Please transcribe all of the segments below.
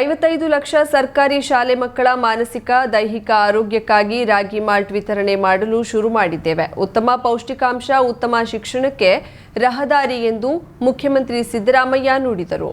ಐವತ್ತೈದು ಲಕ್ಷ ಸರ್ಕಾರಿ ಶಾಲೆ ಮಕ್ಕಳ ಮಾನಸಿಕ, ದೈಹಿಕ ಆರೋಗ್ಯಕ್ಕಾಗಿ ರಾಗಿ ಮಾಲ್ಟ್ ವಿತರಣೆ ಮಾಡಲು ಶುರು ಮಾಡಿದ್ದೇವೆ. ಉತ್ತಮ ಪೌಷ್ಟಿಕಾಂಶ, ಉತ್ತಮ ಶಿಕ್ಷಣಕ್ಕೆ ರಹದಾರಿ ಎಂದು ಮುಖ್ಯಮಂತ್ರಿ ಸಿದ್ದರಾಮಯ್ಯ ನುಡಿದರು.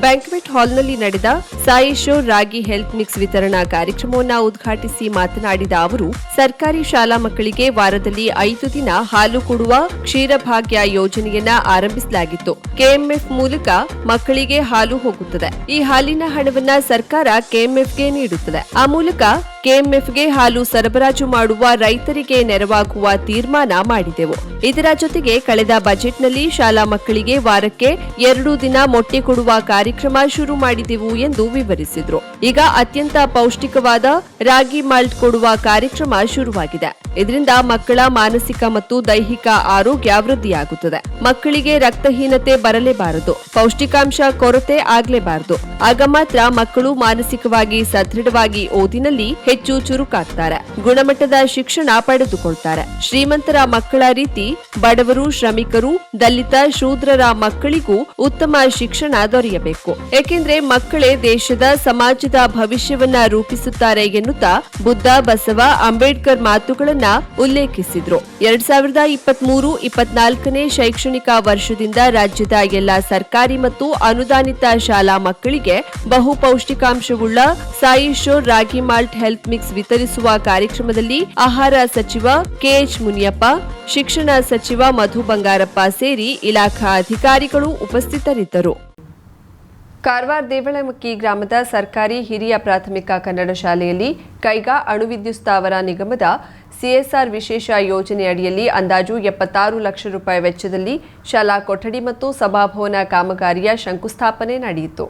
ಬ್ಯಾಂಕ್ವೆಟ್ ಹಾಲ್ನಲ್ಲಿ ನಡೆದ Sai show ragi health mix ವಿತರಣಾ ಕಾರ್ಯಕ್ರಮವನ್ನು ಉದ್ಘಾಟಿಸಿ ಮಾತನಾಡಿದ ಅವರು, ಸರ್ಕಾರಿ ಶಾಲಾ ಮಕ್ಕಳಿಗೆ ವಾರದಲ್ಲಿ ಐದು ದಿನ ಹಾಲು ಕೊಡುವ ಕ್ಷೀರಭಾಗ್ಯ ಯೋಜನೆಯನ್ನ ಆರಂಭಿಸಲಾಗಿತ್ತು. ಕೆಎಂಎಫ್ ಮೂಲಕ ಮಕ್ಕಳಿಗೆ ಹಾಲು ಹೋಗುತ್ತದೆ. ಈ ಹಾಲಿನ ಹಣವನ್ನ ಸರ್ಕಾರ ಕೆಎಂಎಫ್ಗೆ ನೀಡುತ್ತದೆ. ಆ ಮೂಲಕ ಕೆಎಂಎಫ್ಗೆ ಹಾಲು ಸರಬರಾಜು ಮಾಡುವ ರೈತರಿಗೆ ನೆರವಾಗುವ ತೀರ್ಮಾನ ಮಾಡಿದೆವು. ಇದರ ಜೊತೆಗೆ ಕಳೆದ ಬಜೆಟ್ನಲ್ಲಿ ಶಾಲಾ ಮಕ್ಕಳಿಗೆ ವಾರಕ್ಕೆ ಎರಡು ದಿನ ಮೊಟ್ಟೆ ಕೊಡುವ ಕಾರ್ಯಕ್ರಮ ಶುರು ಮಾಡಿದೆವು ಎಂದು ವಿವರಿಸಿದ್ರು. ಈಗ ಅತ್ಯಂತ ಪೌಷ್ಟಿಕವಾದ ರಾಗಿ ಮಾಲ್ಟ್ ಕೊಡುವ ಕಾರ್ಯಕ್ರಮ ಶುರುವಾಗಿದೆ. ಇದರಿಂದ ಮಕ್ಕಳ ಮಾನಸಿಕ ಮತ್ತು ದೈಹಿಕ ಆರೋಗ್ಯ ವೃದ್ಧಿಯಾಗುತ್ತದೆ. ಮಕ್ಕಳಿಗೆ ರಕ್ತಹೀನತೆ ಬರಲೇಬಾರದು. ಪೌಷ್ಟಿಕಾಂಶ ಕೊರತೆ ಆಗಲೇಬಾರದು. ಆಗ ಮಾತ್ರ ಮಕ್ಕಳು ಮಾನಸಿಕವಾಗಿ ಸದೃಢವಾಗಿ ಓದಿನಲ್ಲಿ ಹೆಚ್ಚು ಚುರುಕಾಗ್ತಾರೆ. ಗುಣಮಟ್ಟದ ಶಿಕ್ಷಣ ಪಡೆದುಕೊಳ್ತಾರೆ. ಶ್ರೀಮಂತರ ಮಕ್ಕಳ ರೀತಿ ಬಡವರು, ಶ್ರಮಿಕರು, ದಲಿತ, ಶೂದ್ರರ ಮಕ್ಕಳಿಗೂ ಉತ್ತಮ ಶಿಕ್ಷಣ ದೊರೆಯಬೇಕು. ಏಕೆಂದ್ರೆ ಮಕ್ಕಳೇ ದೇಶದ, ಸಮಾಜದ ಭವಿಷ್ಯವನ್ನ ರೂಪಿಸುತ್ತಾರೆ ಎನ್ನುತ್ತಾ ಬುದ್ಧ, ಬಸವ, ಅಂಬೇಡ್ಕರ್ ಮಾತುಗಳನ್ನ ಉಲ್ಲೇಖಿಸಿದ್ರು. ಎರಡ್ ಸಾವಿರದ ಇಪ್ಪತ್ಮೂರು, ಇಪ್ಪತ್ನಾಲ್ಕನೇ ಶೈಕ್ಷಣಿಕ ವರ್ಷದಿಂದ ರಾಜ್ಯದ ಎಲ್ಲಾ ಸರ್ಕಾರಿ ಮತ್ತು ಅನುದಾನಿತ ಶಾಲಾ ಮಕ್ಕಳಿಗೆ ಬಹುಪೌಷ್ಟಿಕಾಂಶವುಳ್ಳ Saishor ragi malt health mix ವಿತರಿಸುವ ಕಾರ್ಯಕ್ರಮದಲ್ಲಿ ಆಹಾರ ಸಚಿವ ಕೆಎಚ್ ಮುನಿಯಪ್ಪ, ಶಿಕ್ಷಣ ಸಚಿವ ಮಧು ಬಂಗಾರಪ್ಪ ಸೇರಿ ಇಲಾಖಾ ಅಧಿಕಾರಿಗಳು ಉಪಸ್ಥಿತರಿದ್ದರು. ಕಾರವಾರ ದೇವಳಮಕ್ಕಿ ಗ್ರಾಮದ ಸರ್ಕಾರಿ ಹಿರಿಯ ಪ್ರಾಥಮಿಕ ಕನ್ನಡ ಶಾಲೆಯಲ್ಲಿ ಕೈಗಾ ಅಣುವಿದ್ಯುತ್ ಸ್ಥಾವರ ನಿಗಮದ ಸಿಎಸ್ಆರ್ ವಿಶೇಷ ಯೋಜನೆ ಅಡಿಯಲ್ಲಿ ಅಂದಾಜು ಎಪ್ಪತ್ತಾರು ಲಕ್ಷ ರೂಪಾಯಿ ವೆಚ್ಚದಲ್ಲಿ ಶಾಲಾ ಕೊಠಡಿ ಮತ್ತು ಸಭಾಭವನ ಕಾಮಗಾರಿಯ ಶಂಕುಸ್ಥಾಪನೆ ನಡೆಯಿತು.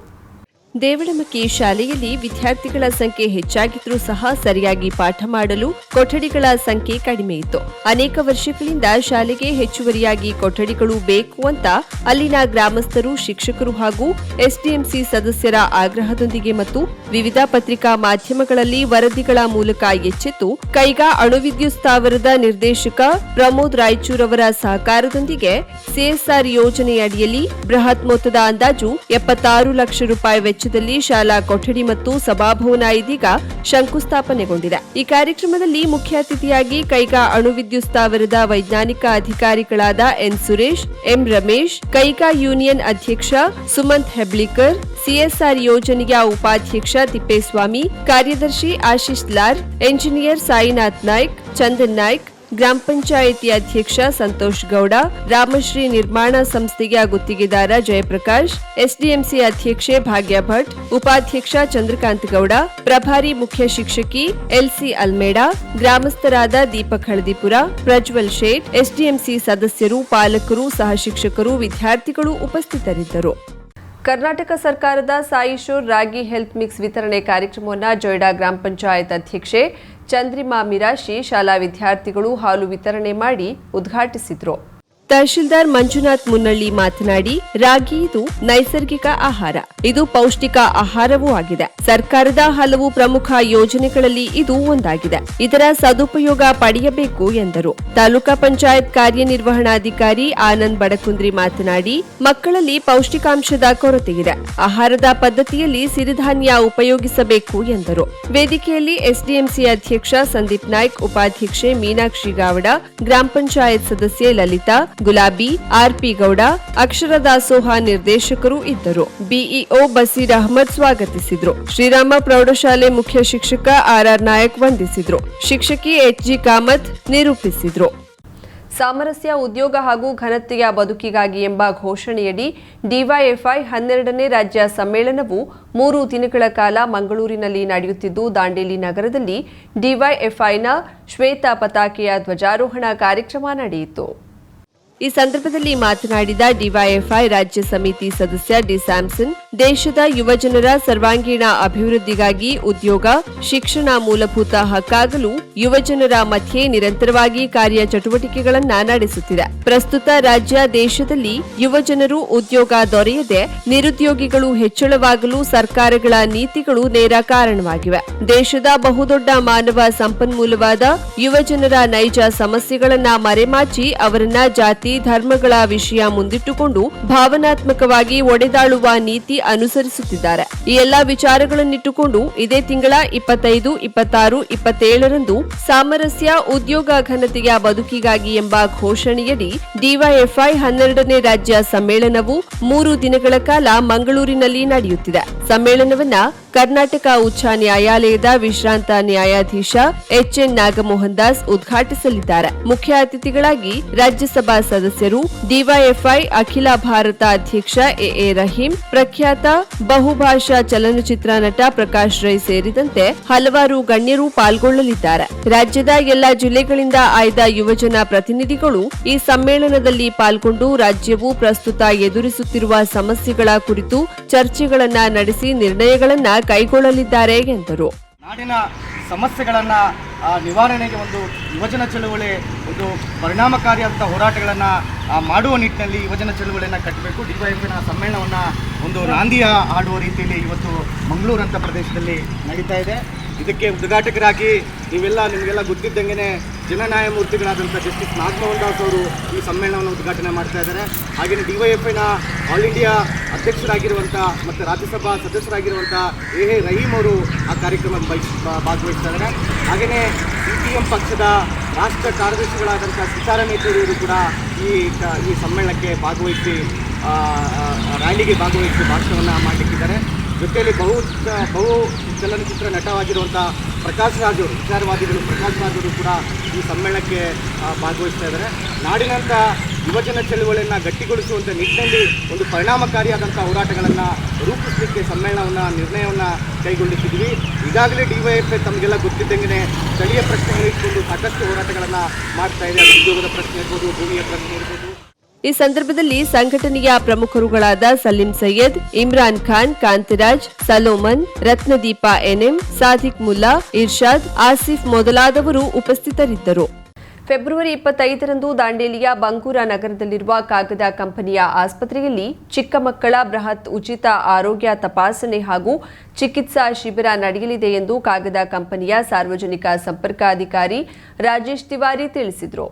ದೇವಳಮಕ್ಕಿ ಶಾಲೆಯಲ್ಲಿ ವಿದ್ಯಾರ್ಥಿಗಳ ಸಂಖ್ಯೆ ಹೆಚ್ಚಾಗಿದ್ರೂ ಸಹ ಸರಿಯಾಗಿ ಪಾಠ ಮಾಡಲು ಕೊಠಡಿಗಳ ಸಂಖ್ಯೆ ಕಡಿಮೆ ಇತ್ತು. ಅನೇಕ ವರ್ಷಗಳಿಂದ ಶಾಲೆಗೆ ಹೆಚ್ಚುವರಿಯಾಗಿ ಕೊಠಡಿಗಳು ಬೇಕು ಅಂತ ಅಲ್ಲಿನ ಗ್ರಾಮಸ್ಥರು, ಶಿಕ್ಷಕರು ಹಾಗೂ ಎಸ್ಡಿಎಂಸಿ ಸದಸ್ಯರ ಆಗ್ರಹದೊಂದಿಗೆ ಮತ್ತು ವಿವಿಧ ಪತ್ರಿಕಾ ಮಾಧ್ಯಮಗಳಲ್ಲಿ ವರದಿಗಳ ಮೂಲಕ ಎಚ್ಚೆತ್ತು ಕೈಗಾ ಅಣುವಿದ್ಯುತ್ ಸ್ಥಾವರದ ನಿರ್ದೇಶಕ ಪ್ರಮೋದ್ ರಾಯಚೂರ್ ಅವರ ಸಹಕಾರದೊಂದಿಗೆ ಸಿಎಸ್ಆರ್ ಯೋಜನೆಯಡಿಯಲ್ಲಿ ಬೃಹತ್ ಮೊತ್ತದ ಅಂದಾಜು ಎಪ್ಪತ್ತಾರು ಲಕ್ಷ ರೂಪಾಯಿ ವೆಚ್ಚದಲ್ಲಿ ಶಾಲಾ ಕೊಠಡಿ ಮತ್ತು ಸಭಾಭವನ ಇದೀಗ ಶಂಕುಸ್ಥಾಪನೆಗೊಂಡಿದೆ. ಈ ಕಾರ್ಯಕ್ರಮದಲ್ಲಿ ಮುಖ್ಯ ಅತಿಥಿಯಾಗಿ ಕೈಗಾ ಅಣುವಿದ್ಯುತ್ ಸ್ಥಾವರದ ವೈಜ್ಞಾನಿಕ ಅಧಿಕಾರಿಗಳಾದ N Suresh, M Ramesh, Kaiga union ಅಧ್ಯಕ್ಷ ಸುಮಂತ್ ಹೆಬ್ಳಿಕರ್ ಸಿಎಸ್ಆರ್ ಯೋಜನೆಯ ಉಪಾಧ್ಯಕ್ಷ ತಿಪ್ಪೇಸ್ವಾಮಿ, ಕಾರ್ಯದರ್ಶಿ ಆಶೀಶ್ ಲಾರ್, ಎಂಜಿನಿಯರ್ ಸಾಯಿನಾಥ್ ನಾಯ್ಕ್, ಚಂದನ್ ನಾಯ್ಕ್ ಗ್ರಾಮ ಪಂಚಾಯಿತಿ ಅಧ್ಯಕ್ಷ ಸಂತೋಷ್ ಗೌಡ, ರಾಮಶ್ರೀ ನಿರ್ಮಾಣ ಸಂಸ್ಥೆಯ ಗುತ್ತಿಗೆದಾರ ಜಯಪ್ರಕಾಶ್, ಎಸ್ಡಿಎಂಸಿ ಅಧ್ಯಕ್ಷೆ ಭಾಗ್ಯ ಭಟ್, ಉಪಾಧ್ಯಕ್ಷ ಚಂದ್ರಕಾಂತ್ ಗೌಡ, ಪ್ರಭಾರಿ ಮುಖ್ಯ ಶಿಕ್ಷಕಿ ಎಲ್ಸಿ ಅಲ್ಮೇಡಾ, ಗ್ರಾಮಸ್ಥರಾದ ದೀಪಕ್ ಹಳದಿಪುರ, ಪ್ರಜ್ವಲ್ ಶೇಟ್, ಎಸ್ಡಿಎಂಸಿ ಸದಸ್ಯರು, ಪಾಲಕರು ಸಹ ಶಿಕ್ಷಕರು, ವಿದ್ಯಾರ್ಥಿಗಳು ಉಪಸ್ಥಿತರಿದ್ದರು. ಕರ್ನಾಟಕ ಸರ್ಕಾರದ ಸಾಯಿಶೋರ್ ರಾಗಿ ಹೆಲ್ತ್ ಮಿಕ್ಸ್ ವಿತರಣೆ ಕಾರ್ಯಕ್ರಮವನ್ನು ಜೊಯ್ಡಾ ಗ್ರಾಮ ಪಂಚಾಯತ್ ಅಧ್ಯಕ್ಷೆ ಚಂದ್ರಿಮಾ ಮಿರಾಶಿ ಶಾಲಾ ವಿದ್ಯಾರ್ಥಿಗಳು ಹಾಲು ವಿತರಣೆ ಮಾಡಿ ಉದ್ಘಾಟಿಸಿದ್ರು. ತಹಶೀಲ್ದಾರ್ ಮಂಜುನಾಥ್ ಮುನ್ನಳ್ಳಿ ಮಾತನಾಡಿ, ರಾಗಿ ಇದು ನೈಸರ್ಗಿಕ ಆಹಾರ. ಇದು ಪೌಷ್ಟಿಕ ಆಹಾರವೂ ಆಗಿದೆ. ಸರ್ಕಾರದ ಹಲವು ಪ್ರಮುಖ ಯೋಜನೆಗಳಲ್ಲಿ ಇದು ಒಂದಾಗಿದೆ. ಇದರ ಸದುಪಯೋಗ ಪಡೆಯಬೇಕು ಎಂದರು. ತಾಲೂಕಾ ಪಂಚಾಯತ್ ಕಾರ್ಯನಿರ್ವಹಣಾಧಿಕಾರಿ ಆನಂದ್ ಬಡಕುಂದ್ರಿ ಮಾತನಾಡಿ, ಮಕ್ಕಳಲ್ಲಿ ಪೌಷ್ಟಿಕಾಂಶದ ಕೊರತೆಯಿದೆ ಆಹಾರದ ಪದ್ಧತಿಯಲ್ಲಿ ಸಿರಿಧಾನ್ಯ ಉಪಯೋಗಿಸಬೇಕು ಎಂದರು. ವೇದಿಕೆಯಲ್ಲಿ ಎಸ್ಡಿಎಂಸಿ ಅಧ್ಯಕ್ಷ ಸಂದೀಪ್ ನಾಯ್ಕ್, ಉಪಾಧ್ಯಕ್ಷೆ ಮೀನಾಕ್ಷಿ ಗಾವಡ ಗ್ರಾಮ ಪಂಚಾಯತ್ ಸದಸ್ಯೆ ಲಲಿತಾ ಗುಲಾಬಿ, ಆರ್ಪಿ ಗೌಡ ಅಕ್ಷರ ದಾಸೋಹ ನಿರ್ದೇಶಕರು ಇದ್ದರು. ಬಿಇಒ ಬಸೀರ್ ಅಹಮದ್ ಸ್ವಾಗತಿಸಿದ್ರು. ಶ್ರೀರಾಮ ಪ್ರೌಢಶಾಲೆ ಮುಖ್ಯ ಶಿಕ್ಷಕ ಆರ್ಆರ್ ನಾಯಕ್ ವಂದಿಸಿದ್ರು. ಶಿಕ್ಷಕಿ ಎಚ್ ಜಿ ಕಾಮತ್ ನಿರೂಪಿಸಿದ್ರು. ಸಾಮರಸ್ಯ ಉದ್ಯೋಗ ಹಾಗೂ ಘನತೆಯ ಬದುಕಿಗಾಗಿ ಎಂಬ ಘೋಷಣೆಯಡಿ ಡಿವೈಎಫ್ಐ ಹನ್ನೆರಡನೇ ರಾಜ್ಯ ಸಮ್ಮೇಳನವು ಮೂರು ದಿನಗಳ ಕಾಲ ಮಂಗಳೂರಿನಲ್ಲಿ ನಡೆಯುತ್ತಿದ್ದು, ದಾಂಡೇಲಿ ನಗರದಲ್ಲಿ ಡಿವೈಎಫ್ಐನ ಶ್ವೇತ ಪತಾಕೆಯ ಧ್ವಜಾರೋಹಣ ಕಾರ್ಯಕ್ರಮ ನಡೆಯಿತು. ಈ ಸಂದರ್ಭದಲ್ಲಿ ಮಾತನಾಡಿದ ಡಿವೈಎಫ್ಐ ರಾಜ್ಯ ಸಮಿತಿ ಸದಸ್ಯ ಡಿ ಸ್ಯಾಮ್ಸನ್, ದೇಶದ ಯುವಜನರ ಸರ್ವಾಂಗೀಣ ಅಭಿವೃದ್ಧಿಗಾಗಿ ಉದ್ಯೋಗ, ಶಿಕ್ಷಣ ಮೂಲಭೂತ ಹಕ್ಕಾಗಲು ಯುವಜನರ ಮಧ್ಯೆ ನಿರಂತರವಾಗಿ ಕಾರ್ಯ ಚಟುವಟಿಕೆಗಳನ್ನು ನಡೆಸುತ್ತಿದೆ. ಪ್ರಸ್ತುತ ರಾಜ್ಯ ದೇಶದಲ್ಲಿ ಯುವಜನರು ಉದ್ಯೋಗ ದೊರೆಯದೆ ನಿರುದ್ಯೋಗಿಗಳು ಹೆಚ್ಚಳವಾಗಲು ಸರ್ಕಾರಗಳ ನೀತಿಗಳು ನೇರ ಕಾರಣವಾಗಿವೆ. ದೇಶದ ಬಹುದೊಡ್ಡ ಮಾನವ ಸಂಪನ್ಮೂಲವಾದ ಯುವಜನರ ನೈಜ ಸಮಸ್ಯೆಗಳನ್ನ ಮರೆಮಾಚಿ ಅವರನ್ನ ಜಾತಿ ಧರ್ಮಗಳ ವಿಷಯ ಮುಂದಿಟ್ಟುಕೊಂಡು ಭಾವನಾತ್ಮಕವಾಗಿ ಒಡೆದಾಳುವ ನೀತಿ ಅನುಸರಿಸುತ್ತಿದ್ದಾರೆ. ಈ ಎಲ್ಲಾ ವಿಚಾರಗಳನ್ನಿಟ್ಟುಕೊಂಡು ಇದೇ ತಿಂಗಳ ಇಪ್ಪತ್ತೈದು, ಇಪ್ಪತ್ತಾರು, ಇಪ್ಪತ್ತೇಳರಂದು ಸಾಮರಸ್ಯ ಉದ್ಯೋಗ ಘನತೆಯ ಬದುಕಿಗಾಗಿ ಎಂಬ ಘೋಷಣೆಯಡಿ ಡಿವೈಎಫ್ಐ ಹನ್ನೆರಡನೇ ರಾಜ್ಯ ಸಮ್ಮೇಳನವು ಮೂರು ದಿನಗಳ ಕಾಲ ಮಂಗಳೂರಿನಲ್ಲಿ ನಡೆಯುತ್ತಿದೆ. ಸಮ್ಮೇಳನವನ್ನ ಕರ್ನಾಟಕ ಉಚ್ಚ ನ್ಯಾಯಾಲಯದ ವಿಶ್ರಾಂತ ನ್ಯಾಯಾಧೀಶ ಎಚ್ಎನ್ ನಾಗಮೋಹನ್ ದಾಸ್ ಉದ್ಘಾಟಿಸಲಿದ್ದಾರೆ. ಮುಖ್ಯ ಅತಿಥಿಗಳಾಗಿ ರಾಜ್ಯಸಭಾ ಸದಸ್ಯರು ಡಿವೈಎಫ್ಐ, ಅಖಿಲ ಭಾರತ ಅಧ್ಯಕ್ಷ ಎಎ ರಹೀಂ, ಪ್ರಖ್ಯಾತ ಬಹುಭಾಷಾ ಚಲನಚಿತ್ರ ನಟ ಪ್ರಕಾಶ್ ರೈ ಸೇರಿದಂತೆ ಹಲವಾರು ಗಣ್ಯರು ಪಾಲ್ಗೊಳ್ಳಲಿದ್ದಾರೆ. ರಾಜ್ಯದ ಎಲ್ಲಾ ಜಿಲ್ಲೆಗಳಿಂದ ಆಯ್ದ ಯುವಜನ ಪ್ರತಿನಿಧಿಗಳು ಈ ಸಮ್ಮೇಳನದಲ್ಲಿ ಪಾಲ್ಗೊಂಡು ರಾಜ್ಯವು ಪ್ರಸ್ತುತ ಎದುರಿಸುತ್ತಿರುವ ಸಮಸ್ಯೆಗಳ ಕುರಿತು ಚರ್ಚೆಗಳನ್ನು ನಡೆಸಿ ನಿರ್ಣಯಗಳನ್ನು ಕೈಗೊಳ್ಳಲಿದ್ದಾರೆ ಎಂದರು. ನಾಡಿನ ಸಮಸ್ಯೆಗಳನ್ನು ನಿವಾರಣೆಗೆ ಒಂದು ಯುವಜನ ಚಳುವಳಿ ಒಂದು ಪರಿಣಾಮಕಾರಿಯಾದಂಥ ಹೋರಾಟಗಳನ್ನು ಮಾಡುವ ನಿಟ್ಟಿನಲ್ಲಿ ಯುವಜನ ಚಳುವಳಿಯನ್ನು ಕಟ್ಟಬೇಕು. ಡಿ ವೈ ಎಫ್ನ ಸಮ್ಮೇಳನವನ್ನು ಒಂದು ನಾಂದಿಯ ಆಡುವ ರೀತಿಯಲ್ಲಿ ಇವತ್ತು ಮಂಗಳೂರು ಅಂತ ಪ್ರದೇಶದಲ್ಲಿ ನಡೀತಾ ಇದೆ. ಇದಕ್ಕೆ ಉದ್ಘಾಟಕರಾಗಿ ನೀವೆಲ್ಲ, ನಿಮಗೆಲ್ಲ ಗೊತ್ತಿದ್ದಂಗೆ ಜನನ್ಯಾಯಮೂರ್ತಿಗಳಾದಂಥ ಜಸ್ಟಿಸ್ ನಾಗಮೋಹನ್ ದಾಸ್ ಅವರು ಈ ಸಮ್ಮೇಳನವನ್ನು ಉದ್ಘಾಟನೆ ಮಾಡ್ತಾ ಇದ್ದಾರೆ. ಹಾಗೆಯೇ ಡಿ ವೈ ಎಫ್ ಐನ ಆಲ್ ಇಂಡಿಯಾ ಅಧ್ಯಕ್ಷರಾಗಿರುವಂಥ ಮತ್ತು ರಾಜ್ಯಸಭಾ ಸದಸ್ಯರಾಗಿರುವಂಥ ಎ ಎ ರಹೀಮ್ ಅವರು ಆ ಕಾರ್ಯಕ್ರಮ ಭಾಗವಹಿಸ್ತಾ ಇದ್ದಾರೆ. ಹಾಗೆಯೇ ಸಿ ಪಕ್ಷದ ರಾಷ್ಟ್ರ ಕಾರ್ಯದರ್ಶಿಗಳಾದಂಥ ಸೀತಾರಾಮ್ ಯೆಚೂರಿ ಅವರು ಕೂಡ ಈ ಈ ಸಮ್ಮೇಳನಕ್ಕೆ ಭಾಗವಹಿಸಿ ರ್ಯಾಲಿಗೆ ಭಾಗವಹಿಸಿ ಭಾಷಣವನ್ನು ಮಾಡಲಿಕ್ಕಿದ್ದಾರೆ. ಜೊತೆಯಲ್ಲಿ ಬಹು ಬಹು ಚಲನಚಿತ್ರ ನಟವಾಗಿರುವಂಥ ಪ್ರಕಾಶ್ ರಾಜ್ ಅವರು, ವಿಚಾರವಾದಿಗಳು ಪ್ರಕಾಶ್ ರಾಜ್ ಅವರು ಕೂಡ ಈ ಸಮ್ಮೇಳನಕ್ಕೆ ಭಾಗವಹಿಸ್ತಾ ಇದ್ದಾರೆ. ನಾಡಿನಂಥ ಯುವಜನ ಚಳುವಳಿಯನ್ನು ಗಟ್ಟಿಗೊಳಿಸುವಂಥ ನಿಟ್ಟಿನಲ್ಲಿ ಒಂದು ಪರಿಣಾಮಕಾರಿಯಾದಂಥ ಹೋರಾಟಗಳನ್ನು ರೂಪಿಸಲಿಕ್ಕೆ ಸಮ್ಮೇಳನವನ್ನು, ನಿರ್ಣಯವನ್ನು ಕೈಗೊಂಡಿದ್ದೀವಿ ಈಗಾಗಲೇ ಡಿ ವೈ ಎಫ್ ತಮಗೆಲ್ಲ ಗೊತ್ತಿದ್ದಂಗೆ ಸ್ಥಳೀಯ ಪ್ರಶ್ನೆಗಳಿಟ್ಕೊಂಡು ಸಾಕಷ್ಟು ಹೋರಾಟಗಳನ್ನು ಮಾಡ್ತಾ ಇದೆ. ಉದ್ಯೋಗದ ಪ್ರಶ್ನೆ ಇರ್ಬೋದು, ಭೂಮಿಯ ಪ್ರಶ್ನೆ ಇರ್ಬೋದು. ಈ ಸಂದರ್ಭದಲ್ಲಿ ಸಂಘಟನೆಯ ಪ್ರಮುಖರುಗಳಾದ ಸಲೀಂ ಸೈಯದ್, ಇಮ್ರಾನ್ ಖಾನ್, ಕಾಂತಿರಾಜ್, ಸಲೋಮನ್, ರತ್ನದೀಪ ಎನ್ಎಂ, ಸಾದಿಕ್ ಮುಲ್ಲಾ, ಇರ್ಷಾದ್, ಆಸಿಫ್ ಮೊದಲಾದವರು ಉಪಸ್ಥಿತರಿದ್ದರು. ಫೆಬ್ರವರಿ ಇಪ್ಪತ್ತೈದರಂದು ದಾಂಡೇಲಿಯ ಬಂಕೂರ ನಗರದಲ್ಲಿರುವ ಕಾಗದ ಕಂಪನಿಯ ಆಸ್ಪತ್ರೆಯಲ್ಲಿ ಚಿಕ್ಕ ಮಕ್ಕಳ ಬೃಹತ್ ಉಚಿತ ಆರೋಗ್ಯ ತಪಾಸಣೆ ಹಾಗೂ ಚಿಕಿತ್ಸಾ ಶಿಬಿರ ನಡೆಯಲಿದೆ ಎಂದು ಕಾಗದ ಕಂಪನಿಯ ಸಾರ್ವಜನಿಕ ಸಂಪರ್ಕಾಧಿಕಾರಿ ರಾಜೇಶ್ ತಿವಾರಿ ತಿಳಿಸಿದರು.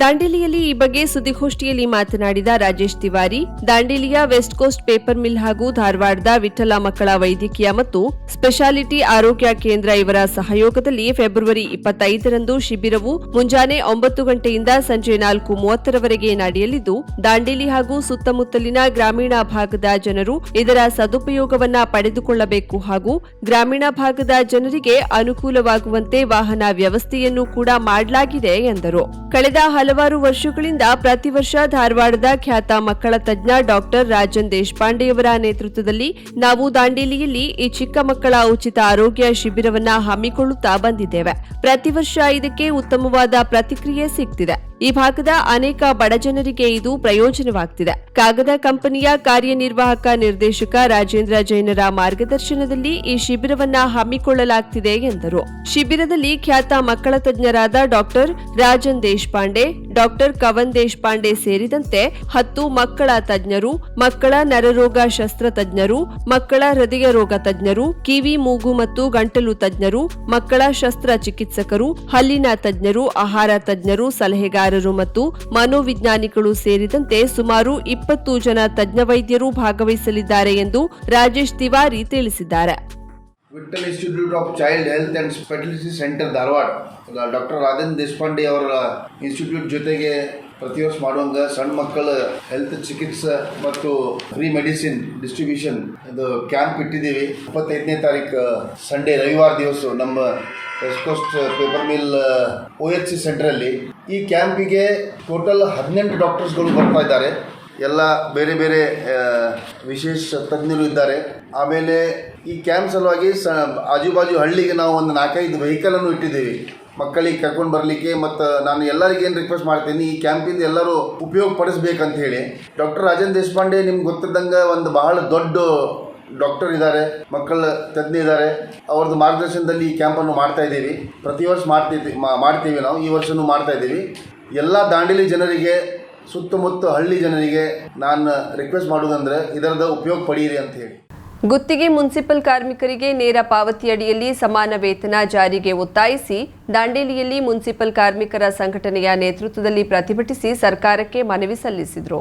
ದಾಂಡೇಲಿಯಲ್ಲಿ ಈ ಬಗ್ಗೆ ಸುದ್ದಿಗೋಷ್ಠಿಯಲ್ಲಿ ಮಾತನಾಡಿದ ರಾಜೇಶ್ ತಿವಾರಿ, ದಾಂಡೇಲಿಯ ವೆಸ್ಟ್ ಕೋಸ್ಟ್ ಪೇಪರ್ ಮಿಲ್ ಹಾಗೂ ಧಾರವಾಡದ ವಿಠಲ ಮಕ್ಕಳ ವೈದ್ಯಕೀಯ ಮತ್ತು ಸ್ಪೆಷಾಲಿಟಿ ಆರೋಗ್ಯ ಕೇಂದ್ರ ಇವರ ಸಹಯೋಗದಲ್ಲಿ ಫೆಬ್ರವರಿ ಇಪ್ಪತ್ತೈದರಂದು ಶಿಬಿರವು ಮುಂಜಾನೆ ಒಂಬತ್ತು ಗಂಟೆಯಿಂದ ಸಂಜೆ ನಾಲ್ಕು ಮೂವತ್ತರವರೆಗೆ ನಡೆಯಲಿದ್ದು, ದಾಂಡೇಲಿ ಹಾಗೂ ಸುತ್ತಮುತ್ತಲಿನ ಗ್ರಾಮೀಣ ಭಾಗದ ಜನರು ಇದರ ಸದುಪಯೋಗವನ್ನ ಪಡೆದುಕೊಳ್ಳಬೇಕು ಹಾಗೂ ಗ್ರಾಮೀಣ ಭಾಗದ ಜನರಿಗೆ ಅನುಕೂಲವಾಗುವಂತೆ ವಾಹನ ವ್ಯವಸ್ಥೆಯನ್ನು ಕೂಡ ಮಾಡಲಾಗಿದೆ ಎಂದರು. ಕಳೆದ ಹಲವಾರು ವರ್ಷಗಳಿಂದ ಪ್ರತಿ ವರ್ಷ ಧಾರವಾಡದ ಖ್ಯಾತ ಮಕ್ಕಳ ತಜ್ಞ ಡಾಕ್ಟರ್ ರಾಜನ್ ದೇಶಪಾಂಡೆಯವರ ನೇತೃತ್ವದಲ್ಲಿ ನಾವು ದಾಂಡೇಲಿಯಲ್ಲಿ ಈ ಚಿಕ್ಕ ಮಕ್ಕಳ ಉಚಿತ ಆರೋಗ್ಯ ಶಿಬಿರವನ್ನ ಹಮ್ಮಿಕೊಳ್ಳುತ್ತಾ ಬಂದಿದ್ದೇವೆ. ಪ್ರತಿ ವರ್ಷ ಇದಕ್ಕೆ ಉತ್ತಮವಾದ ಪ್ರತಿಕ್ರಿಯೆ ಸಿಗ್ತಿದೆ. ಈ ಭಾಗದ ಅನೇಕ ಬಡಜನರಿಗೆ ಇದು ಪ್ರಯೋಜನವಾಗ್ತಿದೆ. ಕಾಗದ ಕಂಪನಿಯ ಕಾರ್ಯನಿರ್ವಾಹಕ ನಿರ್ದೇಶಕ ರಾಜೇಂದ್ರ ಜೈನರ ಮಾರ್ಗದರ್ಶನದಲ್ಲಿ ಈ ಶಿಬಿರವನ್ನ ಹಮ್ಮಿಕೊಳ್ಳಲಾಗುತ್ತಿದೆ ಎಂದರು. ಶಿಬಿರದಲ್ಲಿ ಖ್ಯಾತ ಮಕ್ಕಳ ತಜ್ಞರಾದ ಡಾಕ್ಟರ್ ರಾಜನ್ ದೇಶಪಾಂಡೆ, ಡಾಕ್ಟರ್ ಕವನ್ ದೇಶಪಾಂಡೆ ಸೇರಿದಂತೆ ಹತ್ತು ಮಕ್ಕಳ ತಜ್ಞರು, ಮಕ್ಕಳ ನರರೋಗ ಶಸ್ತ್ರ ತಜ್ಞರು, ಮಕ್ಕಳ ಹೃದಯ ರೋಗ ತಜ್ಞರು, ಕಿವಿ, ಮೂಗು ಮತ್ತು ಗಂಟಲು ತಜ್ಞರು, ಮಕ್ಕಳ ಶಸ್ತ್ರ ಚಿಕಿತ್ಸಕರು, ಹಲ್ಲಿನ ತಜ್ಞರು, ಆಹಾರ ತಜ್ಞರು, ಸಲಹೆಗಾರರು ಮತ್ತು ಮನೋವಿಜ್ಞಾನಿಗಳು ಸೇರಿದಂತೆ ಸುಮಾರು ಇಪ್ಪತ್ತು ಜನ ತಜ್ಞ ವೈದ್ಯರು ಭಾಗವಹಿಸಲಿದ್ದಾರೆ ಎಂದು ರಾಜೇಶ್ ತಿವಾರಿ ತಿಳಿಸಿದ್ದಾರೆ. Vitthal institute of child health and speciality centre Dharwad. Doctor Rajan Deshpande ಅವರ ಇನ್ಸ್ಟಿಟ್ಯೂಟ್ ಜೊತೆಗೆ ಪ್ರತಿ ವರ್ಷ ಮಾಡುವಂಗ ಸಣ್ಣ ಮಕ್ಕಳ ಹೆಲ್ತ್ ಚಿಕಿತ್ಸೆ ಮತ್ತು ಫ್ರೀ ಮೆಡಿಸಿನ್ ಡಿಸ್ಟ್ರಿಬ್ಯೂಷನ್ ಇದು ಕ್ಯಾಂಪ್ ಇಟ್ಟಿದ್ದೀವಿ. ಇಪ್ಪತ್ತೈದನೇ ತಾರೀಕು ಸಂಡೇ ರವಿವಾರ ದಿವಸ ನಮ್ಮ west coast paper mill O H C ಸೆಂಟ್ರಲ್ಲಿ ಈ ಕ್ಯಾಂಪಿಗೆ ಟೋಟಲ್ ಹದಿನೆಂಟು ಡಾಕ್ಟರ್ಸ್ಗಳು ಬರ್ತಾ ಇದ್ದಾರೆ. ಎಲ್ಲ ಬೇರೆ ಬೇರೆ ವಿಶೇಷ ತಜ್ಞರು ಇದ್ದಾರೆ. ಆಮೇಲೆ ಈ ಕ್ಯಾಂಪ್ ಸಲುವಾಗಿ ಸ, ಆಜುಬಾಜು ಹಳ್ಳಿಗೆ ನಾವು ಒಂದು ನಾಲ್ಕೈದು ವೆಹಿಕಲನ್ನು ಇಟ್ಟಿದ್ದೀವಿ. ಮಕ್ಕಳಿಗೆ ಕರ್ಕೊಂಡು ಬರಲಿಕ್ಕೆ ಮತ್ತು ನಾನು ಎಲ್ಲರಿಗೆ ಏನು ರಿಕ್ವೆಸ್ಟ್ ಮಾಡ್ತೀನಿ, ಈ ಕ್ಯಾಂಪಿಂದ ಎಲ್ಲರೂ ಉಪಯೋಗ ಪಡಿಸ್ಬೇಕಂತ ಹೇಳಿ ಡಾಕ್ಟರ್ ರಾಜೇಂದ್ರ ದೇಶಪಾಂಡೆ ನಿಮ್ಗೆ ಗೊತ್ತಿದ್ದಂಗೆ ಒಂದು ಬಹಳ ದೊಡ್ಡ ಡಾಕ್ಟರ್ ಇದ್ದಾರೆ, ಮಕ್ಕಳ ತಜ್ಞ ಇದ್ದಾರೆ. ಅವ್ರದ್ದು ಮಾರ್ಗದರ್ಶನದಲ್ಲಿ ಈ ಕ್ಯಾಂಪನ್ನು ಮಾಡ್ತಾ ಇದ್ದೀವಿ. ಪ್ರತಿ ವರ್ಷ ಮಾಡ್ತಿದ್ವಿ ಮಾಡ್ತೀವಿ ನಾವು, ಈ ವರ್ಷನೂ ಮಾಡ್ತಾ ಇದ್ದೀವಿ. ಎಲ್ಲ ದಾಂಡೇಲಿ ಜನರಿಗೆ ಸುತ್ತಮುತ್ತ ಹಳ್ಳಿ ಜನರಿಗೆ ನಾನು ರಿಕ್ವೆಸ್ಟ್ ಮಾಡೋದಂದ್ರೆ ಇದರದ ಉಪಯೋಗ ಪಡೀರಿ ಅಂತ ಹೇಳಿ. ಗುತ್ತಿಗೆ ಮುನ್ಸಿಪಲ್ ಕಾರ್ಮಿಕರಿಗೆ ನೇರ ಪಾವತಿ ಅಡಿಯಲ್ಲಿ ಸಮಾನ ವೇತನ ಜಾರಿಗೆ ಒತ್ತಾಯಿಸಿ ದಾಂಡೇಲಿಯಲ್ಲಿ ಮುನ್ಸಿಪಲ್ ಕಾರ್ಮಿಕರ ಸಂಘಟನೆಯ ನೇತೃತ್ವದಲ್ಲಿ ಪ್ರತಿಭಟಿಸಿ ಸರ್ಕಾರಕ್ಕೆ ಮನವಿ ಸಲ್ಲಿಸಿದರು.